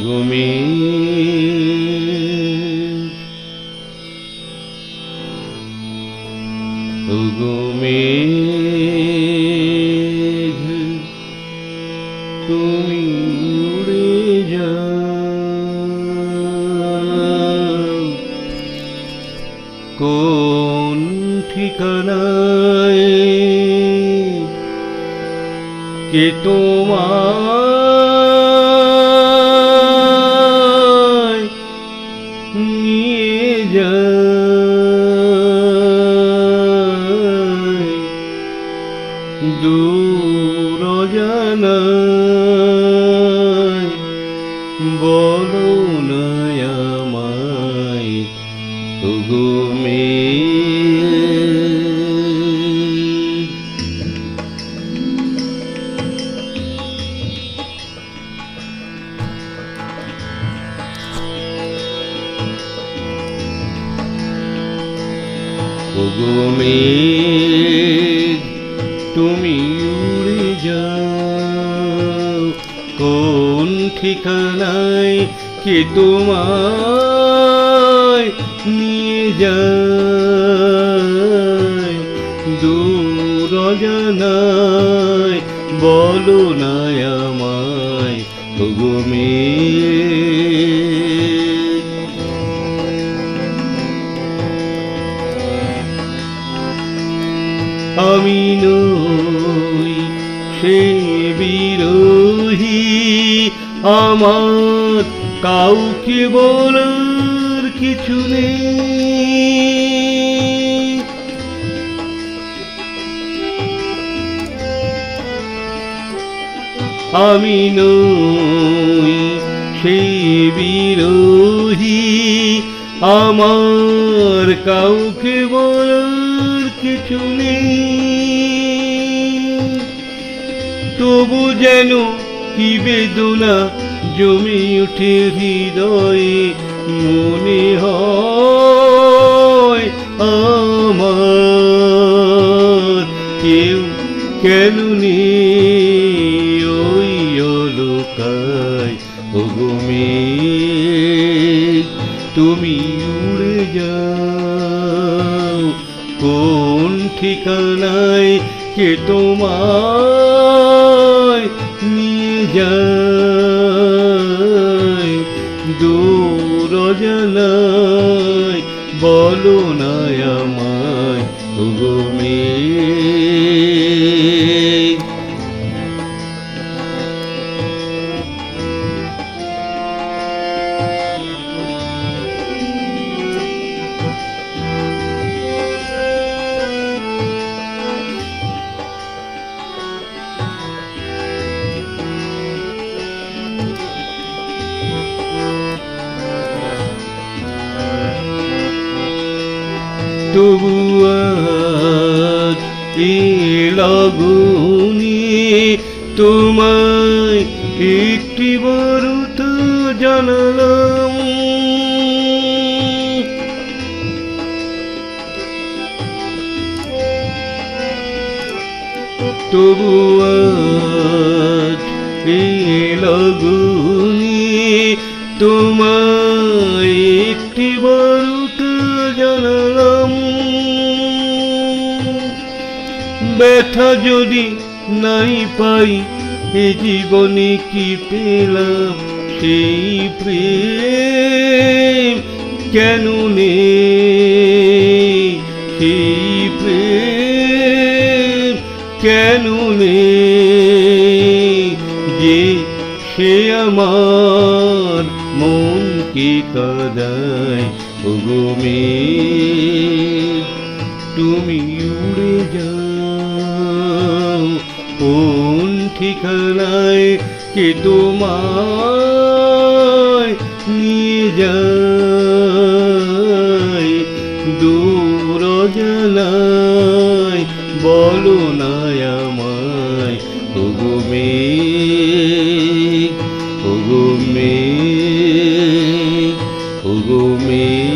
ঘুমি ঘুমে তুমি ঠিকানায় কে তোমায় নিয়ে যায় দূর জানায় বলো না আমায় ঘুমে ঘুমে তুমি উড়ে যাও। কোন ঠিকানায় কে তোমায় নিয়ে যায়? দূর জানায় বলো না আমায় ঘুমে আমি নই সে বিরোহী। আমার কাউকে বলার কিছু নেই। আমি নই সে বিরোহী। আমার কাউকে বলার কিছু নেই। তবু যেন কি বেদনা জমে উঠে হৃদয়ে, মনে হয় আমার কেউ কেন ওই লোকায় ওগমে তুমি উড়ে যাও। কোন ঠিকানায় কে তোমায় নিয়ে যায়? দূর জানায় বলো না আমায় ঘুমে তবু লগনে তোমায় একটি বড় জানালাম। তবু এই তোমায় একটি বড় ব্যথা যদি নাই পাই, এ জীবনে কি পেলাম সেই প্রেম? কেন নেই সেই প্রেম? কেন যে সে আমার মনকে কাদায়? ওগমে তুমি উড়ে যাও। কোন ঠিকানায় কে তোমায় নিয়ে যায়? দূর জানায়, বলো না আমায় ওগমে ওগমে ওগো মেঘ